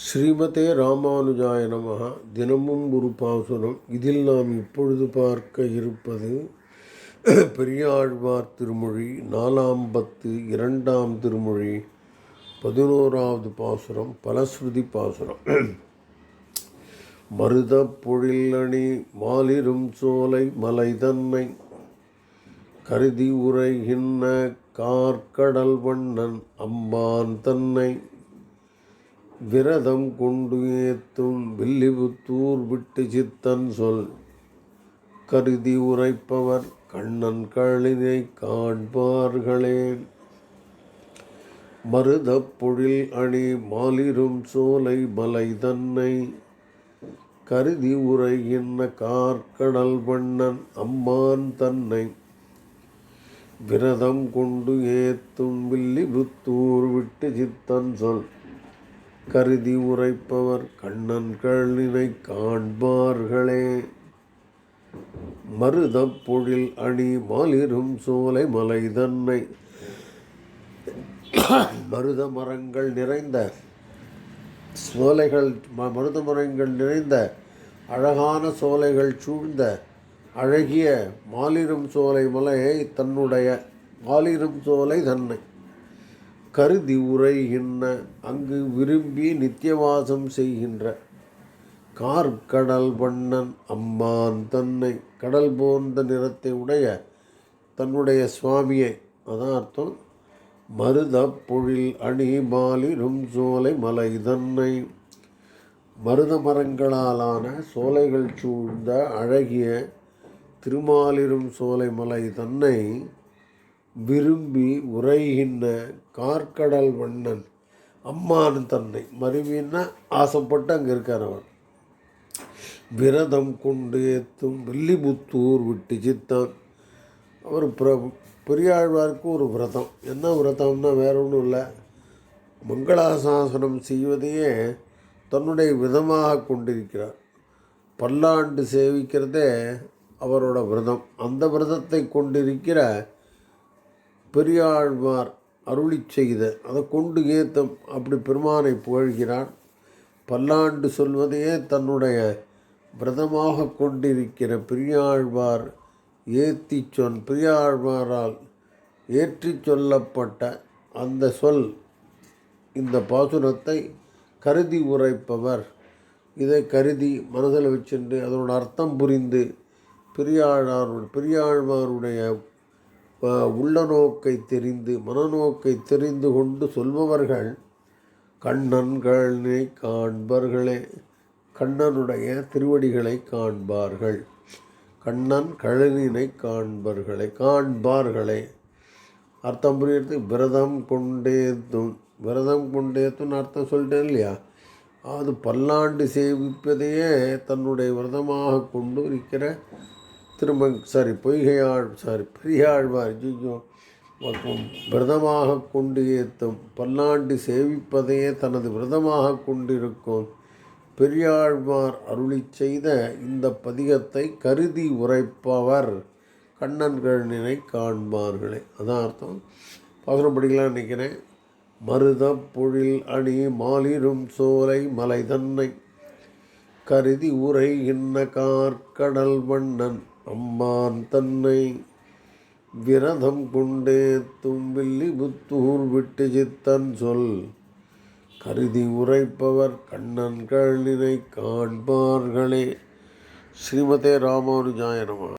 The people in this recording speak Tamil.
ஸ்ரீமதே ராமானுஜாய நமகா தினமும் ஒரு பாசுரம். இதில் நாம் இப்பொழுது பார்க்க இருப்பது பெரியாழ்வார் திருமொழி நாலாம் பத்து இரண்டாம் திருமொழி பதினோராவது பாசுரம் பலஸ்ருதி பாசுரம். மருத பொழிலணி மாலிரும் சோலை மலை தன்னை கருதி உரைகின்ற கார்க்கடல் வண்ணன் அம்பான் தன்னை விரதம் கொண்டு ஏத்தும் வில்லிபுத்தூர் விட்டு சித்தன் சொல். கருதி உரைப்பவர் கண்ணன் கழினை காண்பார்களே மருதப் பொழில் அணி மாலிரும் சோலை மலை தன்னை. கருதி உரைகின்ற கார்க்கடல் வண்ணன் அம்மான் தன்னை. விரதம் கொண்டு ஏத்தும் வில்லிபுத்தூர் விட்டு சித்தன் சொல். கருதி உரைப்பவர் கண்ணன் கண்ணினை காண்பார்களே. மருதப் பொழில் அணி மாலிரும் சோலை மலை தன்னை. மருத மரங்கள் நிறைந்த சோலைகள் மருத மரங்கள் நிறைந்த அழகான சோலைகள் சூழ்ந்த அழகிய மாலிரும் சோலை மலையை தன்னுடைய மாலிரும் சோலை தன்னை. கருதி உரைகின்ற அங்கு விரும்பி நித்தியவாசம் செய்கின்ற. கார்கடல் வண்ணன் அம்மான் தன்னை கடல் போன்ற நிறத்தை உடைய தன்னுடைய சுவாமியை அதான் அர்த்தம் மருதப் பொழில் அணி மாலிரும் சோலை மலை தன்னை. மருத மரங்களாலான சோலைகள் சூழ்ந்த அழகிய திருமாலிரும் சோலை மலை தன்னை விரும்பி உரைகின்ற கார்க்கடல் வண்ணன் அம்மான் தன்னை. மருவின்னா ஆசைப்பட்டு அங்கே இருக்கார் அவர். விரதம் கொண்டு ஏத்தும் வில்லிபுத்தூர் விட்டு சித்தான். அவர் பிர பெரியாழ்வாருக்கு ஒரு விரதம். என்ன விரதம்னா வேற ஒன்றும் இல்லை. மங்களாசாசனம் செய்வதையே தன்னுடைய விதமாக கொண்டிருக்கிறார். பல்லாண்டு சேவிக்கிறதே அவரோட விரதம். அந்த விரதத்தை கொண்டிருக்கிற பெரியாழ்வார் அருளி செய்த அதை கொண்டு ஏத்தம் அப்படி பெருமானை புகழ்கிறான். பல்லாண்டு சொல்வதையே தன்னுடைய விரதமாக கொண்டிருக்கிற பெரியாழ்வார் ஏத்தி சொன் பெரியாழ்வாரால் ஏற்றி சொல்லப்பட்ட அந்த சொல் இந்த பாசுரத்தை கருதி உரைப்பவர். இதை கருதி மனதில் வச்சுண்டு அதனோட அர்த்தம் புரிந்து பெரியாழ்வார் பெரியாழ்வாருடைய உள்ளநோக்கை உள்ள தெரிந்து மனநோக்கை தெரிந்து கொண்டு சொல்பவர்கள் கண்ணன்களை காண்பர்களே கண்ணனுடைய திருவடிகளை காண்பார்கள். கண்ணன் கழனினை காண்பர்களை காண்பார்களே. அர்த்தம் புரியறது? விரதம் கொண்டேத்தும் விரதம் கொண்டேத்தும்னு அர்த்தம் சொல்லிட்டேன் இல்லையா? அது பல்லாண்டு சேவிப்பதையே தன்னுடைய விரதமாக கொண்டு இருக்கிற திரும்ப சாரி பொய்கையாழ் சாரி பெரியாழ்வார் மற்றும் விரதமாக கொண்டு ஏத்தும். பல்லாண்டு சேவிப்பதையே தனது விரதமாக கொண்டிருக்கும். பெரியாழ்வார் அருளி செய்த இந்த பதிகத்தை கருதி உரைப்பவர் கண்ணன்கழனினை காண்பார்களே. அதான் அர்த்தம். பாசுரம் படிக்கலாம் நினைக்கிறேன். மருதப் பொழில் அணி மாலிரும் சோலை மலை தன்னை கருதி ஹின்ன கார்கடல் வண்ணன். அம்மான் தன்னை விரதம் கொண்டே தும்பில்லி புத்தூர் விட்டு சித்தன் சொல். கருதி உரைப்பவர் கண்ணன் கழினை காண்பார்களே. ஸ்ரீமதே ராமானுஜாயனமா